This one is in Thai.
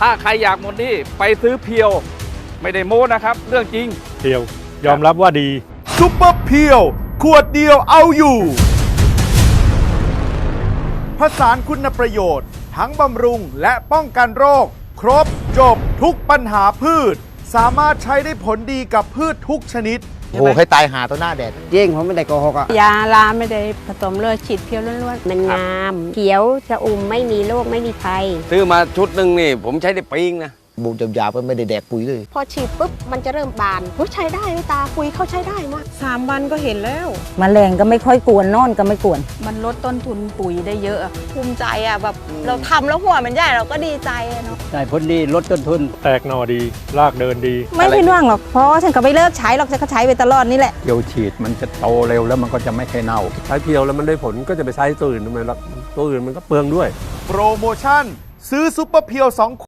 ถ้าใครอยากหมดหนี่ไปซื้อเพียว ไม่ได้โม้นะครับ เรื่องจริงเดียวยอมรับว่าดี ซุปเปอร์เพียว ขวดเดียวเอาอยู่ ผสานคุณประโยชน์ ทั้งบำรุงและป้องกันโรค ครบจบทุกปัญหาพืช สามารถใช้ได้ผลดีกับพืชทุกชนิด โอ้โหให้ตายหาตัวหน้าแดดจริงผมไม่ได้โกหกอะยาลาไม่ได้ผสมเลยฉีดเพียวล้วนมันงาม เขียวจะอุ่มไม่มีโรคไม่มีภัย ซื้อมาชุดหนึ่งนี่ผมใช้ได้ปีงนะ บูมยาวๆไปไม่ได้แดกปุ๋ยเลย พอฉีดปุ๊บมันจะเริ่มบานเฮ้ยใช้ได้เลยตาคุยเข้าใช้ได้มากๆสามวันก็เห็นแล้ว มแมลงก็ไม่ค่อยกวนนอนก็ไม่กวน มันลดต้นทุนปุ๋ยได้เยอะอะภูมิใจอะแบบเราทำแล้วหัวมันใหญ่เราก็ดีใจอะเนาะได้ผลดีลดต้นทุน แตกหน่อดีรากเดินดี ไม่ผิดหวังหรอกเพราะว่าฉันก็ไม่เลิกใช้หรอกฉันก็ใช้ไปตลอดนี่แหละเพียวฉีดมันจะโตเร็วแล้วมันก็จะไม่ค่อยเน่า ใช้เพียวแล้วมันได้ผลก็จะไปใช้ตัวอื่นทำไมล่ะตัวอื่นมันก็เปลืองด้วย โปรโมชั่น ซื้อซุปเปอร์เพียว2